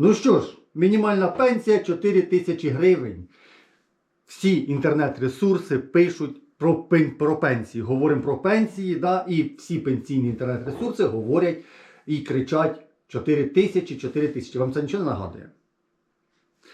Ну що ж, мінімальна пенсія 4 тисячі гривень. Всі інтернет-ресурси пишуть про, про пенсії. Говоримо про пенсії, да, і всі пенсійні інтернет-ресурси говорять і кричать 4 тисячі, 4 тисячі. Вам це нічого не нагадує?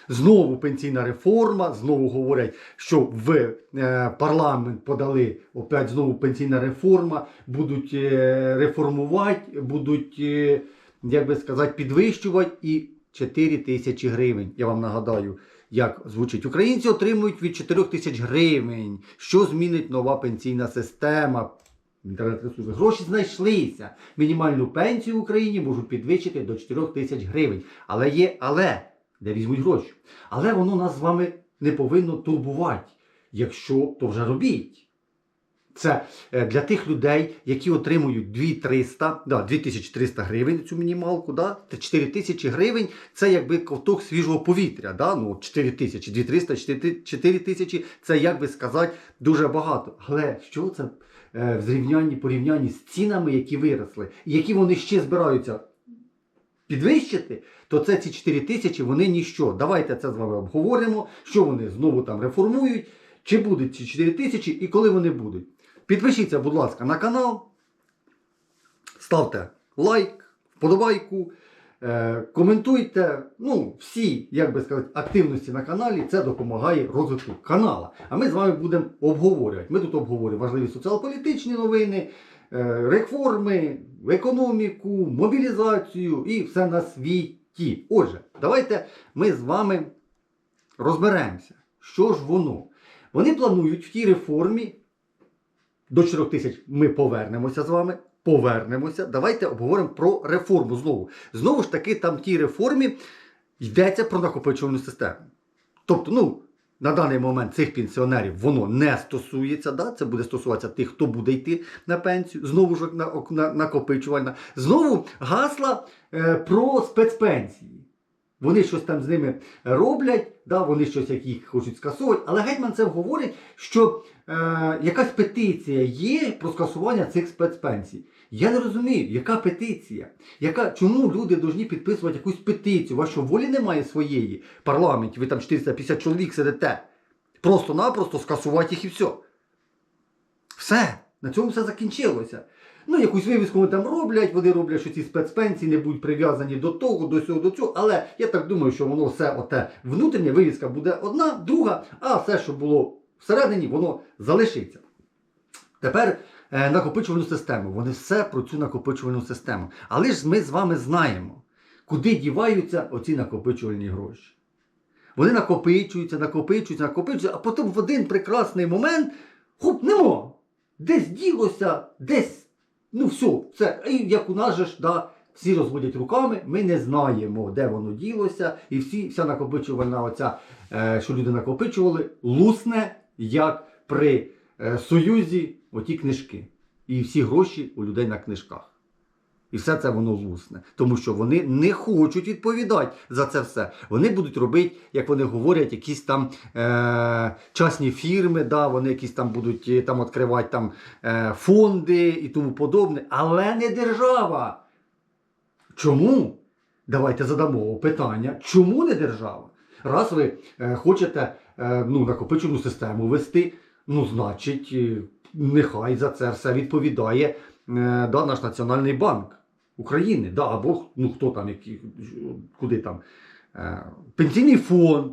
Знову пенсійна реформа, знову говорять, що в е, парламент подали опять знову пенсійна реформа, будуть е, реформувати, будуть, е, як би сказати, підвищувати і 4 тисячі гривень. Я вам нагадаю, як звучить. Українці отримують від 4 тисяч гривень. Що змінить нова пенсійна система? Інтернет-ресурси. Гроші знайшлися. Мінімальну пенсію в Україні можуть підвищити до 4 тисяч гривень. Але є але, де візьмуть гроші. Але воно нас з вами не повинно турбувати. Якщо, то вже робіть. Це е, для тих людей, які отримують 2300, да, 2300 гривень цю мінімалку, да, це 4000 гривень, це якби ковток свіжого повітря. Да? Ну, 4000, 2300, 4000, це, як би сказати, дуже багато. Але що це е, в зрівнянні, порівнянні з цінами, які виросли, і які вони ще збираються підвищити, то це ці 4 тисячі, вони ніщо. Давайте це з вами обговоримо, що вони знову там реформують, чи будуть ці 4 тисячі і коли вони будуть. Підпишіться, будь ласка, на канал, ставте лайк, вподобайку, е, коментуйте. Ну, всі, як би сказати, активності на каналі, це допомагає розвитку канала. А ми з вами будемо обговорювати. Ми тут обговорюємо важливі соціал-політичні новини, е, реформи, економіку, мобілізацію і все на світі. Отже, давайте ми з вами розберемося, що ж воно. Вони планують в тій реформі до 4 тисяч ми повернемося з вами. Повернемося. Давайте обговоримо про реформу знову. Знову ж таки, там тій реформі йдеться про накопичувальну систему. Тобто, ну, на даний момент цих пенсіонерів воно не стосується. Да? Це буде стосуватися тих, хто буде йти на пенсію. Знову ж на, на, накопичувальна. Знову гасла е, про спецпенсії. Вони щось там з ними роблять, да, вони щось як їх хочуть скасовувати. Але гетьман це говорить, що е, якась петиція є про скасування цих спецпенсій. Я не розумію, яка петиція? Яка, чому люди повинні підписувати якусь петицію? У вас що волі немає своєї парламенті, ви там 450 чоловік сидите. Просто-напросто скасувати їх і все. Все, на цьому все закінчилося. Ну, якусь вивіску вони там роблять, вони роблять, що ці спецпенсії не будуть прив'язані до того, до цього, до цього. Але я так думаю, що воно все оте внутрішнє, вивіска буде одна, друга, а все, що було всередині, воно залишиться. Тепер е, накопичувальну систему. Вони все про цю накопичувальну систему. Але ж ми з вами знаємо, куди діваються оці накопичувальні гроші. Вони накопичуються, накопичуються, накопичуються, а потім в один прекрасний момент хоп, нема. Десь ділося, десь, ну все, це, і як у нас же ж, да, всі розводять руками, ми не знаємо, де воно ділося, і всі, вся накопичувальна оця, е, що люди накопичували, лусне, як при е, Союзі оті книжки. І всі гроші у людей на книжках. І все це воно лусне. Тому що вони не хочуть відповідати за це все. Вони будуть робити, як вони говорять, якісь там е- частні фірми, да, вони якісь там будуть е, там відкривати там, е- фонди і тому подобне. Але не держава. Чому? Давайте задамо питання, чому не держава? Раз ви е, хочете е, ну, накопичену систему вести, ну, значить, е, нехай за це все відповідає е, да, наш Національний банк України, да, або ну, хто там, які, куди там, е, пенсійний фонд,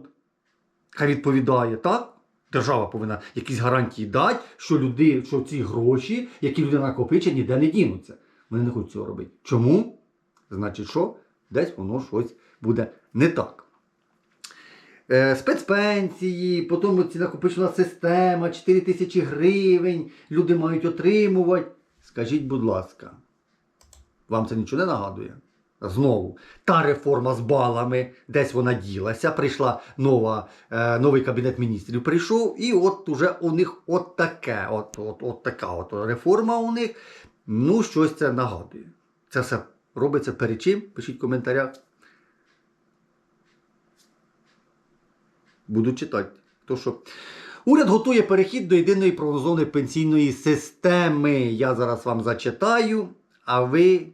хай відповідає, так? Держава повинна якісь гарантії дати, що, люди, що ці гроші, які люди накопичать, ніде не дінуться. Вони не хочуть цього робити. Чому? Значить, що? Десь воно щось буде не так. Е, спецпенсії, потім ці накопичена система, 4 тисячі гривень, люди мають отримувати. Скажіть, будь ласка, вам це нічого не нагадує? Знову, та реформа з балами, десь вона ділася, прийшла нова, е, новий кабінет міністрів, прийшов, і от уже у них от таке, от, от, от така от реформа у них. Ну, щось це нагадує. Це все робиться перед чим? Пишіть в коментарях. Буду читати. То що. Уряд готує перехід до єдиної правозони пенсійної системи. Я зараз вам зачитаю, а ви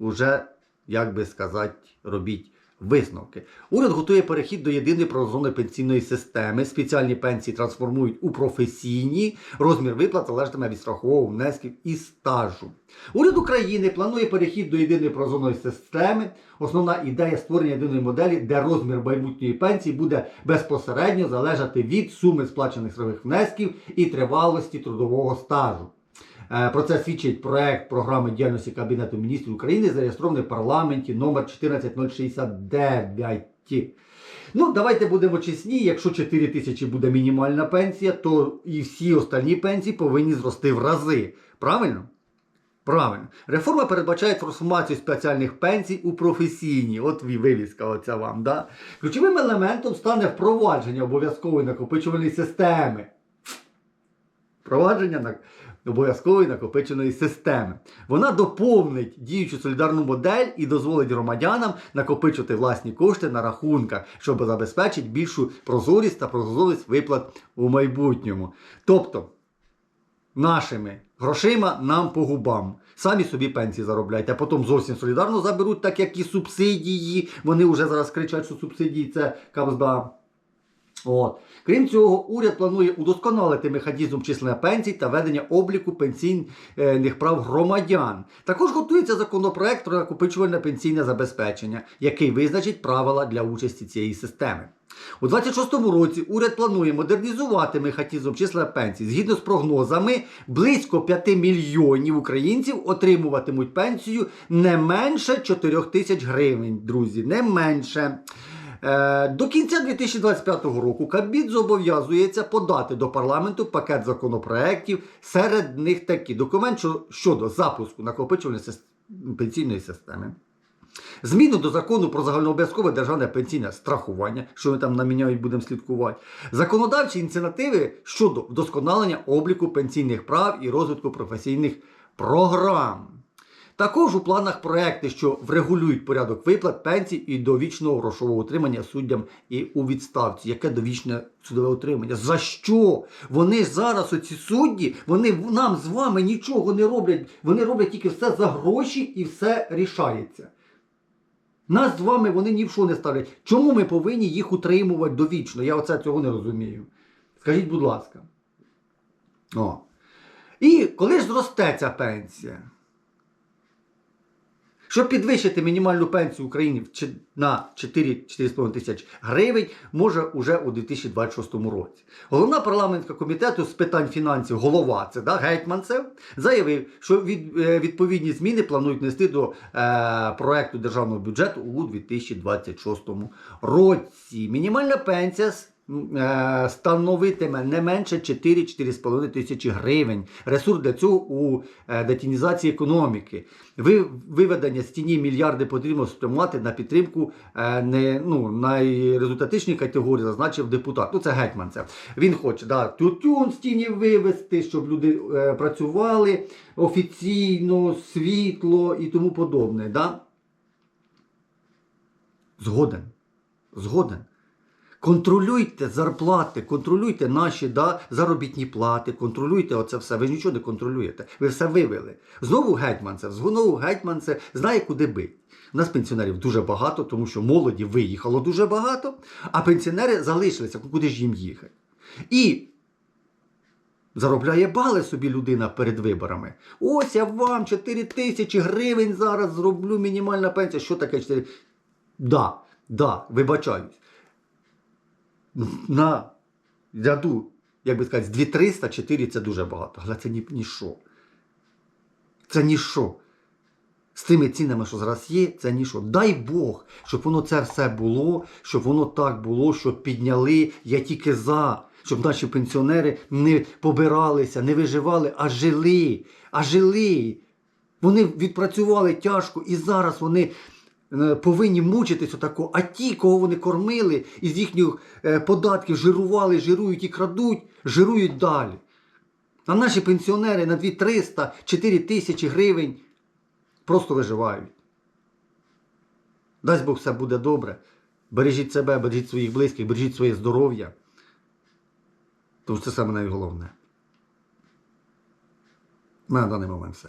вже, як би сказати, робіть Висновки. Уряд готує перехід до єдиної прозорої пенсійної системи. Спеціальні пенсії трансформують у професійні. Розмір виплат залежатиме від страхового внесків і стажу. Уряд України планує перехід до єдиної прозорої системи. Основна ідея створення єдиної моделі, де розмір майбутньої пенсії буде безпосередньо залежати від суми сплачених страхових внесків і тривалості трудового стажу. Е, Про це свідчить проект програми діяльності Кабінету міністрів України, зареєстрований в парламенті номер 14069. Ну, давайте будемо чесні, якщо 4 тисячі буде мінімальна пенсія, то і всі остальні пенсії повинні зрости в рази. Правильно? Правильно. Реформа передбачає трансформацію спеціальних пенсій у професійні. От вивіска оця вам. Да? Ключовим елементом стане впровадження обов'язкової накопичувальної системи. Впровадження на обов'язкової накопиченої системи. Вона доповнить діючу солідарну модель і дозволить громадянам накопичувати власні кошти на рахунках, щоб забезпечити більшу прозорість та прозорість виплат у майбутньому. Тобто, нашими грошима нам по губам. Самі собі пенсії заробляйте, а потім зовсім солідарно заберуть, так як і субсидії. Вони вже зараз кричать, що субсидії це кабзда. От. Крім цього, уряд планує удосконалити механізм числення пенсій та ведення обліку пенсійних прав громадян. Також готується законопроект про накопичувальне пенсійне забезпечення, який визначить правила для участі цієї системи. У 26-му році уряд планує модернізувати механізм числа пенсій. Згідно з прогнозами, близько 5 мільйонів українців отримуватимуть пенсію не менше 4 тисяч гривень, друзі, не менше. Е, До кінця 2025 року Кабмін зобов'язується подати до парламенту пакет законопроєктів. Серед них такі документ щодо запуску накопичувальної пенсійної системи. Зміни до закону про загальнообов'язкове державне пенсійне страхування, що ми там наміняють, будемо слідкувати. Законодавчі ініціативи щодо вдосконалення обліку пенсійних прав і розвитку професійних програм. Також у планах проекти, що врегулюють порядок виплат пенсій і довічного грошового утримання суддям і у відставці. Яке довічне судове утримання? За що? Вони зараз, оці судді, вони нам з вами нічого не роблять. Вони роблять тільки все за гроші і все рішається. Нас з вами вони ні в що не ставлять. Чому ми повинні їх утримувати довічно? Я оце цього не розумію. Скажіть, будь ласка. О. І коли ж зросте ця пенсія? Щоб підвищити мінімальну пенсію чи- на 4-4,5 тисяч гривень, може уже у 2026 році. Голова парламентського комітету з питань фінансів, голова це да, Гетьманцев, заявив, що від, е, відповідні зміни планують внести до е, проекту державного бюджету у 2026 році. Мінімальна пенсія становитиме не менше 4-4,5 тисячі гривень. Ресурс для цього у е, детінізації економіки. Виведення з тіні мільярди потрібно спрямувати на підтримку е, не, ну, найрезультатичній категорії, зазначив депутат. Ну, це гетьманцев. Він хоче да, тютюн з тіні вивести, щоб люди е, працювали офіційно, світло і тому подобне. Да? Згоден. Згоден. Контролюйте зарплати, контролюйте наші да, заробітні плати, контролюйте оце все. Ви нічого не контролюєте. Ви все вивели. Знову гетьманцев, знову гетьманцев знає, куди бити. У нас пенсіонерів дуже багато, тому що молоді виїхало дуже багато, а пенсіонери залишилися, куди ж їм їхати. І заробляє бали собі людина перед виборами. Ось я вам 4 тисячі гривень зараз зроблю мінімальна пенсія. Що таке 4? Да, да, вибачаюсь на ряду, як би сказати, з 2300 4 це дуже багато. Але це ні, ніщо. Це ніщо. З тими цінами, що зараз є, це ніщо. Дай Бог, щоб воно це все було, щоб воно так було, щоб підняли. Я тільки за, щоб наші пенсіонери не побиралися, не виживали, а жили. А жили. Вони відпрацювали тяжко і зараз вони повинні мучитись отако. А ті, кого вони кормили, із їхніх е, податків жирували, жирують і крадуть, жирують далі. А наші пенсіонери на 2300, 4 тисячі гривень просто виживають. Дасть Бог все буде добре. Бережіть себе, бережіть своїх близьких, бережіть своє здоров'я. Тому це саме найголовне. На даний момент все.